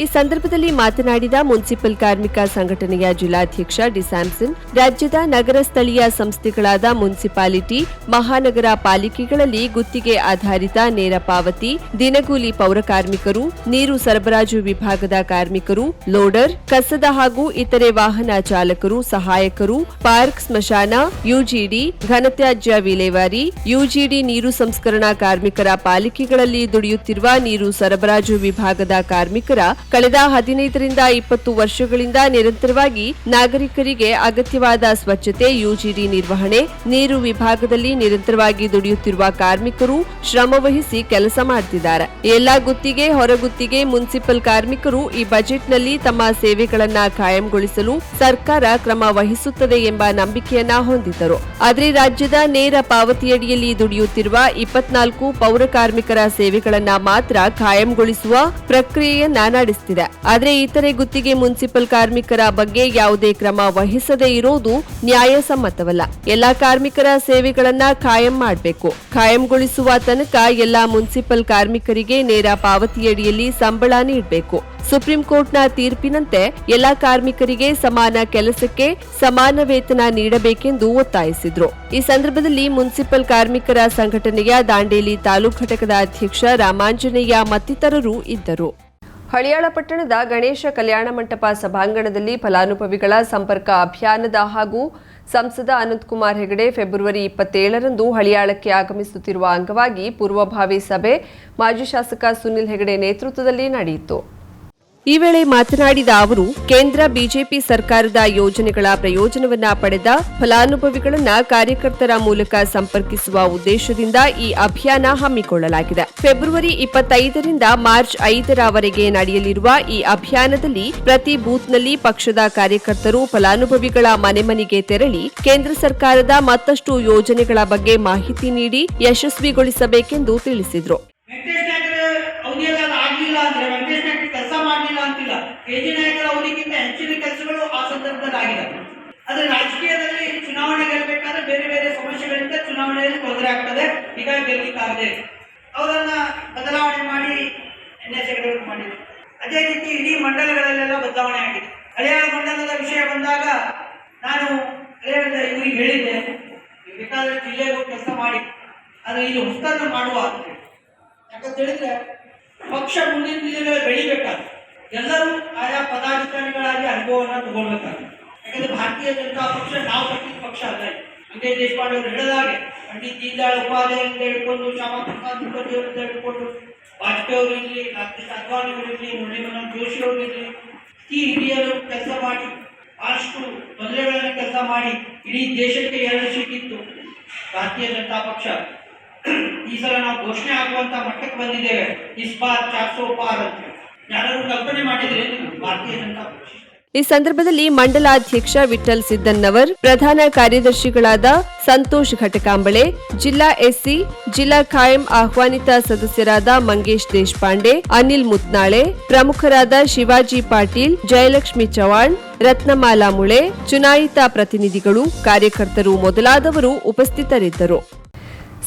ಈ ಸಂದರ್ಭದಲ್ಲಿ ಮಾತನಾಡಿದ ಮುನ್ಸಿಪಲ್ ಕಾರ್ಮಿಕ ಸಂಘಟನೆಯ ಜಿಲ್ಲಾಧ್ಯಕ್ಷ ಡಿ ಸ್ಯಾಮ್ಸನ್, ರಾಜ್ಯದ ನಗರ ಸ್ಥಳೀಯ ಸಂಸ್ಥೆಗಳಾದ ಮುನ್ಸಿಪಾಲಿಟಿ, ಮಹಾನಗರ ಪಾಲಿಕೆಗಳಲ್ಲಿ ಗುತ್ತಿಗೆ ಆಧಾರಿತ ನೇರ ಪಾವತಿ, ದಿನಗೂಲಿ ಪೌರ ಕಾರ್ಮಿಕರು, ನೀರು ಸರಬರಾಜು ವಿಭಾಗದ ಕಾರ್ಮಿಕರು, ಲೋಡರ್, ಕಸದ ಹಾಗೂ ಇತರೆ ವಾಹನ ಚಾಲಕರು, ಸಹಾಯಕರು, ಪಾರ್ಕ್ ಸ್ಮಶಾನ, ಯುಜಿಡಿ, ಘನತ್ಯಾಜ್ಯ ವಿಲೇವಾರಿ, ಯುಜಿಡಿ ನೀರು ಸಂಸ್ಕರಣಾ ಕಾರ್ಮಿಕರ ಪಾಲಿಕೆಗಳಲ್ಲಿ ದುಡಿಯುತ್ತಿರುವ ನೀರು ಸರಬರಾಜು ವಿಭಾಗದ ಕಾರ್ಮಿಕರ ಕಳೆದ ಹದಿನೈದರಿಂದ ಇಪ್ಪತ್ತು ವರ್ಷಗಳಿಂದ ನಿರಂತರವಾಗಿ ನಾಗರಿಕರಿಗೆ ಅಗತ್ಯವಾದ ಸ್ವಚ್ಛತೆ, ಯುಜಿಡಿ ನಿರ್ವಹಣೆ, ನೀರು ವಿಭಾಗದಲ್ಲಿ ನಿರಂತರವಾಗಿ ದುಡಿಯುತ್ತಿರುವ ಕಾರ್ಮಿಕರು ಶ್ರಮವಹಿಸಿ ಕೆಲಸ ಮಾಡುತ್ತಿದ್ದಾರೆ ಎಲ್ಲಾ ಗುತ್ತಿಗೆ, ಹೊರಗುತ್ತಿಗೆ ಮುನ್ಸಿಪಲ್ ಕಾರ್ಮಿಕರು ಈ ಬಜೆಟ್ನಲ್ಲಿ ತಮ್ಮ ಸೇವೆಗಳನ್ನ ಕಾಯಂಗೊಳಿಸಲು ಸರ್ಕಾರ ಕ್ರಮ ವಹಿಸುತ್ತದೆ ಎಂಬ ನಂಬಿಕೆಯನ್ನ ಹೊಂದಿದ್ದರು. ಆದರೆ ರಾಜ್ಯದ ನೇರ ಪಾವತಿಯಡಿಯಲ್ಲಿ ದುಡಿಯುತ್ತಿರುವ ಇಪ್ಪತ್ನಾಲ್ಕು ಪೌರ ಕಾರ್ಮಿಕರ ಸೇವೆಗಳನ್ನ ಮಾತ್ರ ಕಾಯಂಗೊಳಿಸುವ ಪ್ರಕ್ರಿಯೆಯನ್ನ ನಡೆಸುತ್ತಿದೆ ಆದರೆ ಇತರೆ ಗುತ್ತಿಗೆ ಮುನ್ಸಿಪಲ್ ಕಾರ್ಮಿಕರ ಬಗ್ಗೆ ಯಾವುದೇ ಕ್ರಮ ವಹಿಸದೇ ಇರೋದು ನ್ಯಾಯಸಮ್ಮತವಲ್ಲ ಎಲ್ಲಾ ಕಾರ್ಮಿಕರ ಸೇವೆಗಳನ್ನ ಕಾಯಂ ಮಾಡಬೇಕು. ಖಾಯಂಗೊಳಿಸುವ ತನಕ ಎಲ್ಲಾ ಮುನ್ಸಿಪಲ್ ಕಾರ್ಮಿಕರಿಗೆ ನೇರ ಪಾವತಿಯಡಿಯಲ್ಲಿ ಸಂಬಳ ನೀಡಬೇಕು. ಸುಪ್ರೀಂ ಕೋರ್ಟ್ನ ತೀರ್ಪಿನಂತೆ ಎಲ್ಲಾ ಕಾರ್ಮಿಕರಿಗೆ ಸಮಾನ ಕೆಲಸಕ್ಕೆ ಸಮಾನ ವೇತನ ನೀಡಬೇಕೆಂದು ಒತ್ತಾಯಿಸಿದ್ರು. ಈ ಸಂದರ್ಭದಲ್ಲಿ ಮುನ್ಸಿಪಲ್ ಕಾರ್ಮಿಕರ ಸಂಘಟನೆಯ ದಾಂಡೇಲಿ ತಾಲೂಕು ಘಟಕದ ಅಧ್ಯಕ್ಷ ರಾಮಾಂಜನೇಯ ಮತ್ತಿತರರು ಇದ್ದರು. ಹಳಿಯಾಳ ಪಟ್ಟಣದ ಗಣೇಶ ಕಲ್ಯಾಣ ಮಂಟಪ ಸಭಾಂಗಣದಲ್ಲಿ ಫಲಾನುಭವಿಗಳ ಸಂಪರ್ಕ ಅಭಿಯಾನದ ಹಾಗೂ ಸಂಸದ ಅನಂತಕುಮಾರ್ ಹೆಗಡೆ ಫೆಬ್ರವರಿ ಇಪ್ಪತ್ತೇಳರಂದು ಹಳಿಯಾಳಕ್ಕೆ ಆಗಮಿಸುತ್ತಿರುವ ಅಂಗವಾಗಿ ಪೂರ್ವಭಾವಿ ಸಭೆ ಮಾಜಿ ಶಾಸಕ ಸುನಿಲ್ ಹೆಗಡೆ ನೇತೃತ್ವದಲ್ಲಿ ನಡೆಯಿತು. ಈ ವೇಳೆ ಮಾತನಾಡಿದ ಅವರು, ಕೇಂದ್ರ ಬಿಜೆಪಿ ಸರ್ಕಾರದ ಯೋಜನೆಗಳ ಪ್ರಯೋಜನವನ್ನ ಪಡೆದ ಫಲಾನುಭವಿಗಳನ್ನ ಕಾರ್ಯಕರ್ತರ ಮೂಲಕ ಸಂಪರ್ಕಿಸುವ ಉದ್ದೇಶದಿಂದ ಈ ಅಭಿಯಾನ ಹಮ್ಮಿಕೊಳ್ಳಲಾಗಿದೆ. ಫೆಬ್ರವರಿ ಇಪ್ಪತ್ತೈದರಿಂದ ಮಾರ್ಚ್ ಐದರವರೆಗೆ ನಡೆಯಲಿರುವ ಈ ಅಭಿಯಾನದಲ್ಲಿ ಪ್ರತಿ ಬೂತ್ನಲ್ಲಿ ಪಕ್ಷದ ಕಾರ್ಯಕರ್ತರು, ಫಲಾನುಭವಿಗಳ ಮನೆ ಮನೆಗೆ ತೆರಳಿ ಕೇಂದ್ರ ಸರ್ಕಾರದ ಮತ್ತಷ್ಟು ಯೋಜನೆಗಳ ಬಗ್ಗೆ ಮಾಹಿತಿ ನೀಡಿ ಯಶಸ್ವಿಗೊಳಿಸಬೇಕೆಂದು ತಿಳಿಸಿದರು. ಮಾಡಲಿಲ್ಲ ಅಂತಿಲ್ಲ. ಕೆ ಜಿ ನಾಯಕರ ಅವರಿಗಿಂತ ಹೆಚ್ಚಿನ ಕೆಲಸಗಳು ಆ ಸಂದರ್ಭದಲ್ಲಿ ಆದ್ರೆ ರಾಜಕೀಯದಲ್ಲಿ ಚುನಾವಣೆ ಗೆಲ್ಲಬೇಕಾದ್ರೆ ಬೇರೆ ಬೇರೆ ಸಮಸ್ಯೆಗಳಿಂದ ಚುನಾವಣೆಯಲ್ಲಿ ತೊಂದರೆ ಆಗ್ತದೆ. ಹೀಗಾಗಿ ಗೆಲ್ಲಿಕ್ಕಾಗದೆ ಅವರನ್ನ ಬದಲಾವಣೆ ಮಾಡಿ ಎನ್ ಎಸ್ ಮಾಡಿದ್ರು. ಅದೇ ರೀತಿ ಇಡೀ ಮಂಡಲಗಳಲ್ಲೆಲ್ಲ ಬದಲಾವಣೆ ಆಗಿದೆ. ಹಳೆಯ ಮಂಡಲದ ವಿಷಯ ಬಂದಾಗ ನಾನು ಹಳೆಯದ ಇವರಿಗೆ ಹೇಳಿದ್ದೆ. ಬೇಕಾದ್ರೆ ಜಿಲ್ಲೆಗೂ ಕೆಲಸ ಮಾಡಿ. ಆದ್ರೆ ಇಲ್ಲಿ ಹೊಸದನ್ನು ಮಾಡುವ ಯಾಕಂತ ಹೇಳಿದ್ರೆ ಪಕ್ಷ ಮುಂದಿನ ಜಿಲ್ಲೆಗಳಲ್ಲಿ ಬೆಳಿಬೇಕಾದ್ರೆ ಎಲ್ಲರೂ ಆಯಾ ಪದಾಧಿಕಾರಿಗಳಾಗಿ ಅನುಭವವನ್ನು ತಗೊಳ್ಬೇಕಾಗುತ್ತೆ. ಯಾಕಂದ್ರೆ ಭಾರತೀಯ ಜನತಾ ಪಕ್ಷ, ನಾವು ಕಟ್ಟಿದ ಪಕ್ಷ ಅಲ್ಲ ಅಂದ್ರೆ ದೇಶಪಾಂಡೆ ಅವರು ಹೇಳಿದಾಗೆ, ಪಂಡಿತ್ ದೀನ್ ದಯಾಳ್ ಅಂತ ಹೇಳ್ಕೊಂಡು, ಶ್ಯಾಮಾ ಪ್ರಸಾದ್ ಮುಖರ್ಜಿ ಅವರಿಂದ ಹೇಳ್ಕೊಂಡು, ವಾಜಪೇಯಿ ಅವರು ಇರಲಿ, ರಾಕೇಶ್ ಅದ್ವಾನಿ ಅವರು ಇರಲಿ ಮುರಳಿ ಮನೋಹರ್ ಜೋಶಿ ಅವರು ಇರಲಿ ಹಿರಿಯರು ಕೆಲಸ ಮಾಡಿ, ಬಹಳಷ್ಟು ತೊಂದರೆಗಳನ್ನು ಕೆಲಸ ಮಾಡಿ, ಇಡೀ ದೇಶಕ್ಕೆ ಎರಡು ಸಿಕ್ಕಿತ್ತು ಭಾರತೀಯ ಜನತಾ ಪಕ್ಷ. ಈ ಸಲ ನಾವು ಘೋಷಣೆ ಆಗುವಂತ ಮಟ್ಟಕ್ಕೆ ಬಂದಿದ್ದೇವೆ. ಇಸ್ಪಾತ್ ಚಾರ್ಸೋ ಪಾರ್ ಅಂತ ಈ ಸಂದರ್ಭದಲ್ಲಿ ಮಂಡಲಾಧ್ಯಕ್ಷ ವಿಠಲ್ ಸಿದ್ದನ್ನವರ್ ಪ್ರಧಾನ ಕಾರ್ಯದರ್ಶಿಗಳಾದ ಸಂತೋಷ್ ಘಟಕಾಂಬಳೆ, ಜಿಲ್ಲಾ ಎಸ್ಸಿ, ಜಿಲ್ಲಾ ಖಾಯಂ ಆಹ್ವಾನಿತ ಸದಸ್ಯರಾದ ಮಂಗೇಶ್ ದೇಶಪಾಂಡೆ, ಅನಿಲ್ ಮುತ್ನಾಳೆ, ಪ್ರಮುಖರಾದ ಶಿವಾಜಿ ಪಾಟೀಲ್, ಜಯಲಕ್ಷ್ಮಿ ಚವಾಣ್ ರತ್ನಮಾಲಾ ಮುಳೆ, ಚುನಾಯಿತ ಪ್ರತಿನಿಧಿಗಳು, ಕಾರ್ಯಕರ್ತರು ಮೊದಲಾದವರು ಉಪಸ್ಥಿತರಿದ್ದರು.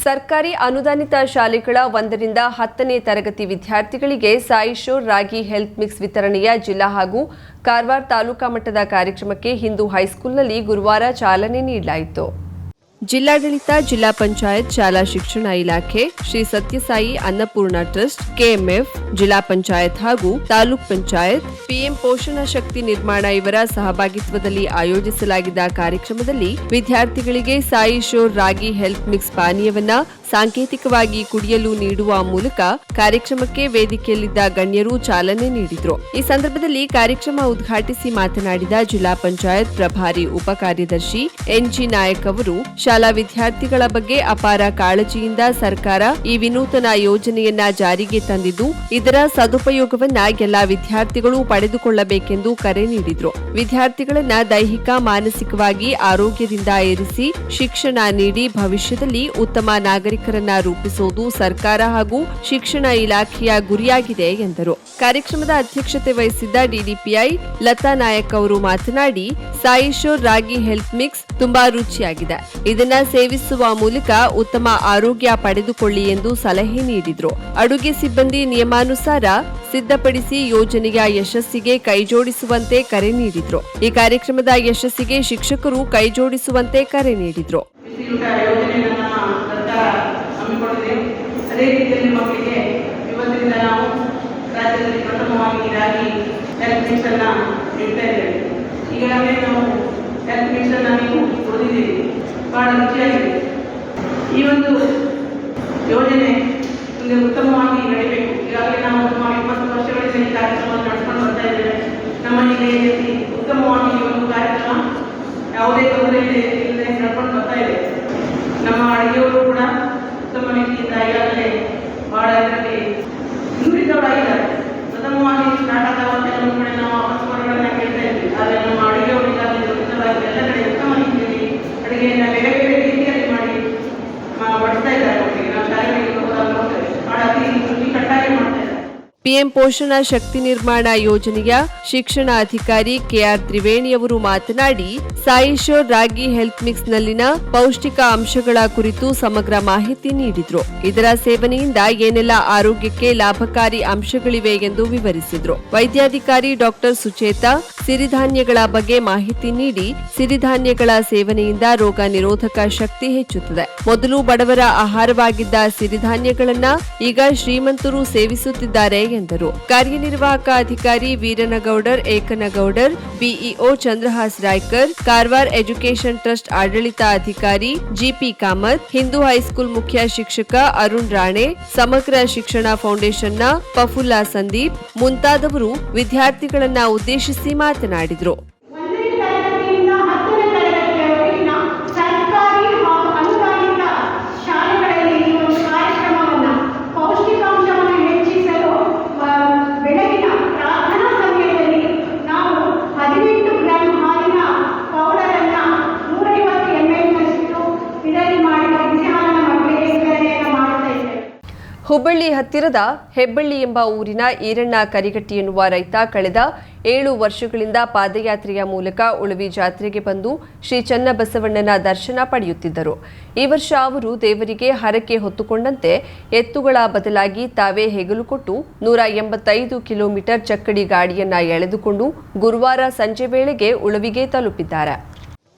ಸರ್ಕಾರಿ ಅನುದಾನಿತ ಶಾಲೆಗಳ ಒಂದರಿಂದ ಹತ್ತನೇ ತರಗತಿ ವಿದ್ಯಾರ್ಥಿಗಳಿಗೆ ಸಾಯಿಶೋರ್ ರಾಗಿ ಹೆಲ್ತ್ ಮಿಕ್ಸ್ ವಿತರಣೆಯ ಜಿಲ್ಲಾ ಹಾಗೂ ಕಾರವಾರ ತಾಲೂಕಾ ಮಟ್ಟದ ಕಾರ್ಯಕ್ರಮಕ್ಕೆ ಹಿಂದೂ ಹೈಸ್ಕೂಲ್ನಲ್ಲಿ ಗುರುವಾರ ಚಾಲನೆ ನೀಡಲಾಯಿತು. ಜಿಲ್ಲಾಡಳಿತ, ಜಿಲ್ಲಾ ಪಂಚಾಯತ್, ಶಾಲಾ ಶಿಕ್ಷಣ ಇಲಾಖೆ, ಶ್ರೀ ಸತ್ಯಸಾಯಿ ಅನ್ನಪೂರ್ಣ ಟ್ರಸ್ಟ್, ಕೆಎಂಎಫ್, ಜಿಲ್ಲಾ ಪಂಚಾಯತ್ ಹಾಗೂ ತಾಲೂಕ್ ಪಂಚಾಯತ್, ಪಿಎಂ ಪೋಷಣ ಶಕ್ತಿ ನಿರ್ಮಾಣ ಇವರ ಸಹಭಾಗಿತ್ವದಲ್ಲಿ ಆಯೋಜಿಸಲಾಗಿದ್ದ ಕಾರ್ಯಕ್ರಮದಲ್ಲಿ ವಿದ್ಯಾರ್ಥಿಗಳಿಗೆ Sai sure ragi health mix ಪಾನೀಯವನ್ನ ಸಾಂಕೇತಿಕವಾಗಿ ಕುಡಿಯಲು ನೀಡುವ ಮೂಲಕ ಕಾರ್ಯಕ್ರಮಕ್ಕೆ ವೇದಿಕೆಯಲ್ಲಿದ್ದ ಗಣ್ಯರು ಚಾಲನೆ ನೀಡಿದ್ರು. ಈ ಸಂದರ್ಭದಲ್ಲಿ ಕಾರ್ಯಕ್ರಮ ಉದ್ಘಾಟಿಸಿ ಮಾತನಾಡಿದ ಜಿಲ್ಲಾ ಪಂಚಾಯತ್ ಪ್ರಭಾರಿ ಉಪ ಕಾರ್ಯದರ್ಶಿ ಎನ್ಜಿ ನಾಯಕ್ ಅವರು, ಶಾಲಾ ವಿದ್ಯಾರ್ಥಿಗಳ ಬಗ್ಗೆ ಅಪಾರ ಕಾಳಜಿಯಿಂದ ಸರ್ಕಾರ ಈ ವಿನೂತನ ಯೋಜನೆಯನ್ನ ಜಾರಿಗೆ ತಂದಿದ್ದು, ಇದರ ಸದುಪಯೋಗವನ್ನ ಎಲ್ಲಾ ವಿದ್ಯಾರ್ಥಿಗಳು ಪಡೆದುಕೊಳ್ಳಬೇಕೆಂದು ಕರೆ ನೀಡಿದ್ರು. ವಿದ್ಯಾರ್ಥಿಗಳನ್ನ ದೈಹಿಕ, ಮಾನಸಿಕವಾಗಿ ಆರೋಗ್ಯದಿಂದ ಇರಿಸಿ ಶಿಕ್ಷಣ ನೀಡಿ ಭವಿಷ್ಯದಲ್ಲಿ ಉತ್ತಮ ನಾಗರಿಕರನ್ನ ರೂಪಿಸುವುದು ಸರ್ಕಾರ ಹಾಗೂ ಶಿಕ್ಷಣ ಇಲಾಖೆಯ ಗುರಿಯಾಗಿದೆ ಎಂದರು. ಕಾರ್ಯಕ್ರಮದ ಅಧ್ಯಕ್ಷತೆ ವಹಿಸಿದ್ದ ಡಿಡಿಪಿಐ ಲತಾ ನಾಯಕ್ ಅವರು ಮಾತನಾಡಿ ಸಾಯಿಶೋರ್ ರಾಗಿ ಹೆಲ್ತ್ ಮಿಕ್ಸ್ ತುಂಬಾ ರುಚಿಯಾಗಿದೆ. ಇದನ್ನ ಸೇವಿಸುವ ಮೂಲಕ ಉತ್ತಮ ಆರೋಗ್ಯ ಪಡೆದುಕೊಳ್ಳಿ ಎಂದು ಸಲಹೆ ನೀಡಿದ್ರು. ಅಡುಗೆ ಸಿಬ್ಬಂದಿ ನಿಯಮಾನುಸಾರ ಸಿದ್ಧಪಡಿಸಿ ಯೋಜನೆಯ ಯಶಸ್ಸಿಗೆ ಕೈಜೋಡಿಸುವಂತೆ ಕರೆ ನೀಡಿದ್ರು. ಈ ಕಾರ್ಯಕ್ರಮದ ಯಶಸ್ಸಿಗೆ ಶಿಕ್ಷಕರು ಕೈಜೋಡಿಸುವಂತೆ ಕರೆ ನೀಡಿದ್ರು ಬಿಸಿಯೂಟ ಯೋಜನೆಯನ್ನು ನಮ್ಮ ಸರ್ಕಾರ ಹಮ್ಮಿಕೊಂಡಿದೆ ಅದೇ ರೀತಿಯಲ್ಲಿ ಮಕ್ಕಳಿಗೆ ಇವತ್ತಿನಿಂದ ನಾವು ರಾಜ್ಯದಲ್ಲಿ ಪ್ರಥಮವಾಗಿ ರಾಗಿ ಹೆಲ್ತ್ ಮಿಷನ್ನ ನೀಡ್ತಾ ಇದ್ದೇವೆ. ಈಗಾಗಲೇ ನಾವು ಹೆಲ್ತ್ ಮಿಷನ್ನ ನೀವು ಓದಿದ್ದೀವಿ ಬಹಳ ರುಚಿಯಾಗಿದೆ. ಈ ಒಂದು ಯೋಜನೆ ಮುಂದೆ ಉತ್ತಮವಾಗಿ ನಡೀಬೇಕು. ಈಗಾಗಲೇ ನಾವು ಸುಮಾರು ಇಪ್ಪತ್ತು ವರ್ಷಗಳಿಂದ ಈ ಕಾರ್ಯಕ್ರಮವನ್ನು ನಡೆಸ್ಕೊಂಡು ಬರ್ತಾ ಇದ್ದೇವೆ. ನಮ್ಮ ಜಿಲ್ಲೆಯಲ್ಲಿ ಉತ್ತಮವಾಗಿ ಈ ಒಂದು ಕಾರ್ಯಕ್ರಮ ಯಾವುದೇ ತೊಂದರೆ ಇಲ್ಲದೆ ನಡ್ಕೊಂಡು ಬರ್ತಾ ಇದೆ. ನಮ್ಮ ಅಡುಗೆಯವರು ಕೂಡ ಉತ್ತಮ ರೀತಿಯಿಂದ ಈಗಾಗಲೇ ಬಹಳ ಇದರಲ್ಲಿ ನುರಿತವರಾಗಿದ್ದಾರೆ ಪ್ರಥಮವಾಗಿ ನಾಟಕ ಕೆಲವು ಕಡೆ ನಾವು ಅಪಸ್ವರಗಳನ್ನ ಕೇಳ್ತಾ ಇದ್ವಿ. ಆದರೆ ನಮ್ಮ ಈಗಾಗಲೇ ನುರಿತರಾಗಿ ಎಲ್ಲ ಕಡೆ ಉತ್ತಮ ರೀತಿಯಲ್ಲಿ ಅಡುಗೆಯನ್ನು ಬೇರೆ ಬೇರೆ ರೀತಿಯಲ್ಲಿ ಮಾಡಿ ಆ, ಬಡಿಸ್ತಾ ಇದ್ದಾರೆ ಮಕ್ಕಳಿಗೆ ನಾವು ಶಾಲೆಗಳಿಗೆ ಹೋದಾಗ ನೋಡ್ತೇವೆ ಬಹಳ ಅತಿ ರುಚಿಕಟ್ಟಾಗಿ ಮಾಡ್ತಾ ಇದ್ದಾರೆ ಪಿಎಂ ಪೋಷಣ ಶಕ್ತಿ ನಿರ್ಮಾಣ ಯೋಜನೆಯ ಶಿಕ್ಷಣ ಅಧಿಕಾರಿ ಕೆಆರ್ ತ್ರಿವೇಣಿಯವರು ಮಾತನಾಡಿ ಸಾಯಿಶೋರ್ ರಾಗಿ ಹೆಲ್ತ್ ಮಿಕ್ಸ್ ನಲ್ಲಿನ ಪೌಷ್ಟಿಕ ಅಂಶಗಳ ಕುರಿತು ಸಮಗ್ರ ಮಾಹಿತಿ ನೀಡಿದ್ರು. ಇದರ ಸೇವನೆಯಿಂದ ಏನೆಲ್ಲ ಆರೋಗ್ಯಕ್ಕೆ ಲಾಭಕಾರಿ ಅಂಶಗಳಿವೆ ಎಂದು ವಿವರಿಸಿದ್ರು. ವೈದ್ಯಾಧಿಕಾರಿ ಡಾಕ್ಟರ್ ಸುಚೇತ ಸಿರಿಧಾನ್ಯಗಳ ಬಗ್ಗೆ ಮಾಹಿತಿ ನೀಡಿ, ಸಿರಿಧಾನ್ಯಗಳ ಸೇವನೆಯಿಂದ ರೋಗ ನಿರೋಧಕ ಶಕ್ತಿ ಹೆಚ್ಚುತ್ತದೆ. ಮೊದಲು ಬಡವರ ಆಹಾರವಾಗಿದ್ದ ಸಿರಿಧಾನ್ಯಗಳನ್ನ ಈಗ ಶ್ರೀಮಂತರು ಸೇವಿಸುತ್ತಿದ್ದಾರೆ ಎಂದರು. ಕಾರ್ಯನಿರ್ವಾಹಕ ಅಧಿಕಾರಿ Veeranagoudar, Ekanagoudar, BEO Chandrahas Raikar, Karwar education trust ಆಡಳಿತ ಅಧಿಕಾರಿ ಜಿಪಿ ಕಾಮತ್, ಹಿಂದೂ ಹೈಸ್ಕೂಲ್ ಮುಖ್ಯ ಶಿಕ್ಷಕ ಅರುಣ್ ರಾಣೆ, ಸಮಗ್ರ ಶಿಕ್ಷಣ ಫೌಂಡೇಶನ್ನ ಪಫುಲ್ಲಾ ಸಂದೀಪ್, ಮುಂತಾದವರು ವಿದ್ಯಾರ್ಥಿಗಳನ್ನ ಉದ್ದೇಶಿಸಿ ಮಾತನಾಡಿದರು ಒಂದನೇ ತರಗತಿಯಿಂದ ಹತ್ತನೇ ತರಗತಿಯವರೆಗಿನ ಸರ್ಕಾರಿ ಹಾಗೂ ಅನುದಾನಿತ ಶಾಲೆಗಳಲ್ಲಿ ಈ ಒಂದು ಕಾರ್ಯಕ್ರಮವನ್ನು ಪೌಷ್ಟಿಕಾಂಶವನ್ನು ಹೆಚ್ಚಿಸಲು ಆ, ಬೆಳಗಿನ ಪ್ರಾರ್ಥನಾ ಸಮಯದಲ್ಲಿ ನಾವು ಹದಿನೆಂಟು ಗ್ರಾಂ ಹಾಲಿನ ಪೌಡರನ್ನು ನೂರೈವತ್ತು ಎಂ ಎಲ್ನಷ್ಟು ಇದರಲ್ಲಿ ಮಾಡಿದ ಬಿಸಿ ಹಾಲಿನ ಮಕ್ಕಳಿಗೆ ವಿತರಣೆಯನ್ನು ಮಾಡ್ತಾ ಇದ್ದೇವೆ ಹುಬ್ಬಳ್ಳಿ ಹತ್ತಿರದ ಹೆಬ್ಬಳ್ಳಿ ಎಂಬ ಊರಿನ ಈರಣ್ಣ ಕರಿಗಟ್ಟಿ ಎನ್ನುವ ರೈತ ಕಳೆದ ಏಳು ವರ್ಷಗಳಿಂದ ಪಾದಯಾತ್ರೆಯ ಮೂಲಕ ಉಳವಿ ಜಾತ್ರೆಗೆ ಬಂದು ಶ್ರೀ ಚನ್ನಬಸವಣ್ಣನ ದರ್ಶನ ಪಡೆಯುತ್ತಿದ್ದರು. ಈ ವರ್ಷ ಅವರು ದೇವರಿಗೆ ಹರಕೆ ಹೊತ್ತುಕೊಂಡಂತೆ ಎತ್ತುಗಳ ಬದಲಾಗಿ ತಾವೇ ಹೆಗಲು ಕೊಟ್ಟು ನೂರ ಎಂಬತ್ತೈದು ಕಿಲೋಮೀಟರ್ ಚಕ್ಕಡಿ ಗಾಡಿಯನ್ನ ಎಳೆದುಕೊಂಡು ಗುರುವಾರ ಸಂಜೆ ವೇಳೆಗೆ ಉಳವಿಗೆ ತಲುಪಿದ್ದಾರೆ.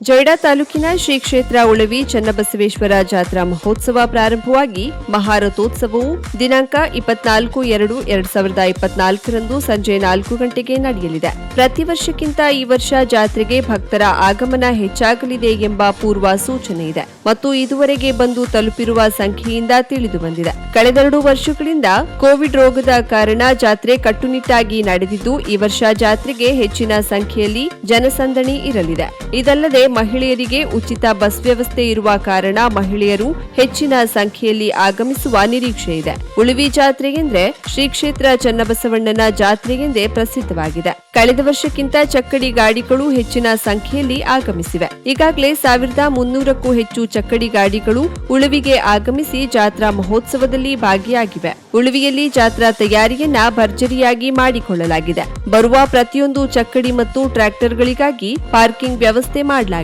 ಜೊಯ್ಡಾ ತಾಲೂಕಿನ ಶ್ರೀ ಕ್ಷೇತ್ರ ಉಳವಿ ಚನ್ನಬಸವೇಶ್ವರ ಜಾತ್ರಾ ಮಹೋತ್ಸವ ಪ್ರಾರಂಭವಾಗಿ ಮಹಾರಥೋತ್ಸವವು ದಿನಾಂಕ ಇಪ್ಪತ್ನಾಲ್ಕು ಎರಡು ಎರಡ್ ಸಾವಿರದ ಇಪ್ಪತ್ನಾಲ್ಕರಂದು ಸಂಜೆ ನಾಲ್ಕು ಗಂಟೆಗೆ ನಡೆಯಲಿದೆ. ಪ್ರತಿ ವರ್ಷಕ್ಕಿಂತ ಈ ವರ್ಷ ಜಾತ್ರೆಗೆ ಭಕ್ತರ ಆಗಮನ ಹೆಚ್ಚಾಗಲಿದೆ ಎಂಬ ಪೂರ್ವ ಸೂಚನೆ ಇದೆ. ಮತ್ತು ಇದುವರೆಗೆ ಬಂದು ತಲುಪಿರುವ ಸಂಖ್ಯೆಯಿಂದ ತಿಳಿದು ಬಂದಿದೆ. ಕಳೆದೆರಡು ವರ್ಷಗಳಿಂದ ಕೋವಿಡ್ ರೋಗದ ಕಾರಣ ಜಾತ್ರೆ ಕಟ್ಟುನಿಟ್ಟಾಗಿ ನಡೆದಿದ್ದು, ಈ ವರ್ಷ ಜಾತ್ರೆಗೆ ಹೆಚ್ಚಿನ ಸಂಖ್ಯೆಯಲ್ಲಿ ಜನಸಂದಣಿ ಇರಲಿದೆ. ಇದಲ್ಲದೆ ಮಹಿಳೆಯರಿಗೆ ಉಚಿತ ಬಸ್ ವ್ಯವಸ್ಥೆ ಇರುವ ಕಾರಣ ಮಹಿಳೆಯರು ಹೆಚ್ಚಿನ ಸಂಖ್ಯೆಯಲ್ಲಿ ಆಗಮಿಸುವ ನಿರೀಕ್ಷೆ ಇದೆ. ಉಳಿವಿ ಜಾತ್ರೆ ಎಂದ್ರೆ ಶ್ರೀ ಕ್ಷೇತ್ರ ಚನ್ನಬಸವಣ್ಣನ ಜಾತ್ರೆ ಎಂದೇ ಪ್ರಸಿದ್ಧವಾಗಿದೆ. ಕಳೆದ ವರ್ಷಕ್ಕಿಂತ ಚಕ್ಕಡಿ ಗಾಡಿಗಳು ಹೆಚ್ಚಿನ ಸಂಖ್ಯೆಯಲ್ಲಿ ಆಗಮಿಸಿವೆ. ಈಗಾಗಲೇ ಸಾವಿರದ ಮುನ್ನೂರಕ್ಕೂ ಹೆಚ್ಚು ಚಕ್ಕಡಿ ಗಾಡಿಗಳು ಉಳುವಿಗೆ ಆಗಮಿಸಿ ಜಾತ್ರಾ ಮಹೋತ್ಸವದಲ್ಲಿ ಭಾಗಿಯಾಗಿವೆ. ಉಳುವಿಯಲ್ಲಿ ಜಾತ್ರಾ ತಯಾರಿಯನ್ನ ಭರ್ಜರಿಯಾಗಿ ಮಾಡಿಕೊಳ್ಳಲಾಗಿದೆ. ಬರುವ ಪ್ರತಿಯೊಂದು ಚಕ್ಕಡಿ ಮತ್ತು ಟ್ರ್ಯಾಕ್ಟರ್ಗಳಿಗಾಗಿ ಪಾರ್ಕಿಂಗ್ ವ್ಯವಸ್ಥೆ ಮಾಡಲಾಗಿದೆ.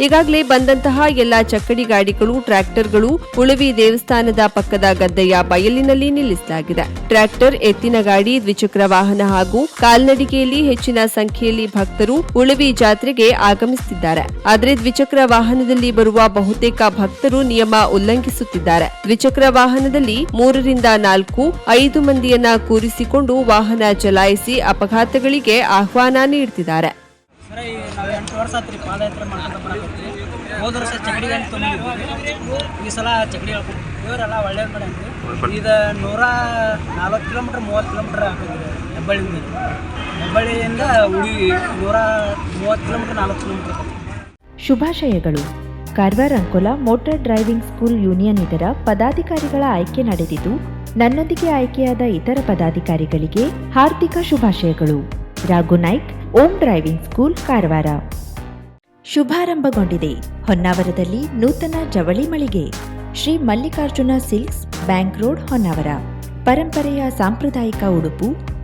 ಈಗಾಗಲೇ ಬಂದಂತಹ ಎಲ್ಲಾ ಚಕ್ಕಡಿ ಗಾಡಿಗಳು, ಟ್ರ್ಯಾಕ್ಟರ್ಗಳು ಉಳವಿ ದೇವಸ್ಥಾನದ ಪಕ್ಕದ ಗದ್ದೆಯ ಬಯಲಿನಲ್ಲಿ ನಿಲ್ಲಿಸಲಾಗಿದೆ. ಟ್ರ್ಯಾಕ್ಟರ್, ಎತ್ತಿನ ಗಾಡಿ, ದ್ವಿಚಕ್ರ ವಾಹನ ಹಾಗೂ ಕಾಲ್ನಡಿಗೆಯಲ್ಲಿ ಹೆಚ್ಚಿನ ಸಂಖ್ಯೆಯಲ್ಲಿ ಭಕ್ತರು ಉಳವಿ ಜಾತ್ರೆಗೆ ಆಗಮಿಸುತ್ತಿದ್ದಾರೆ. ಆದರೆ ದ್ವಿಚಕ್ರ ವಾಹನದಲ್ಲಿ ಬರುವ ಬಹುತೇಕ ಭಕ್ತರು ನಿಯಮ ಉಲ್ಲಂಘಿಸುತ್ತಿದ್ದಾರೆ. ದ್ವಿಚಕ್ರ ವಾಹನದಲ್ಲಿ ಮೂರರಿಂದ ನಾಲ್ಕು, ಐದು ಮಂದಿಯನ್ನ ಕೂರಿಸಿಕೊಂಡು ವಾಹನ ಚಲಾಯಿಸಿ ಅಪಘಾತಗಳಿಗೆ ಆಹ್ವಾನ ನೀಡುತ್ತಿದ್ದಾರೆ. ಹೋದ ವರ್ಷ ಸಲ ಮಾಡ್ಯಾನ್ರಿ ಇದು ಮೂವತ್ತು ಮೂವತ್ತು ಶುಭಾಶಯಗಳು. Karwar Ankola motor driving school union ಇದರ ಪದಾಧಿಕಾರಿಗಳ ಆಯ್ಕೆ ನಡೆದಿದ್ದು, ನನ್ನೊಂದಿಗೆ ಆಯ್ಕೆಯಾದ ಇತರ ಪದಾಧಿಕಾರಿಗಳಿಗೆ ಹಾರ್ದಿಕ ಶುಭಾಶಯಗಳು. Raghu Naik, Om driving school, Karwar. ಶುಭಾರಂಭಗೊಂಡಿದೆ. ಹೊನ್ನಾವರದಲ್ಲಿ ನೂತನ ಜವಳಿ ಮಳಿಗೆ. Shri Mallikarjuna silks bank road, Honnavar. ಪರಂಪರೆಯ ಸಾಂಪ್ರದಾಯಿಕ ಉಡುಪು